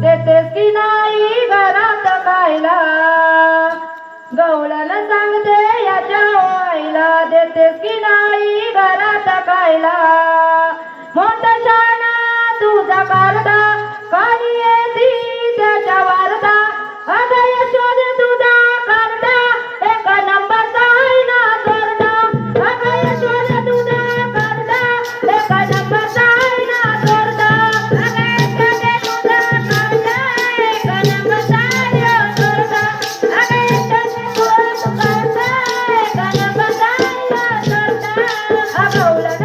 देतेस की नाही घरात खायला? गवळ्याला सांगते याच्या आईला देतेस की नाही घरात खायला? मोठा शाणा तुझा कारता खाली येती त्याच्या वारता अगं यशोद तुझा Paula.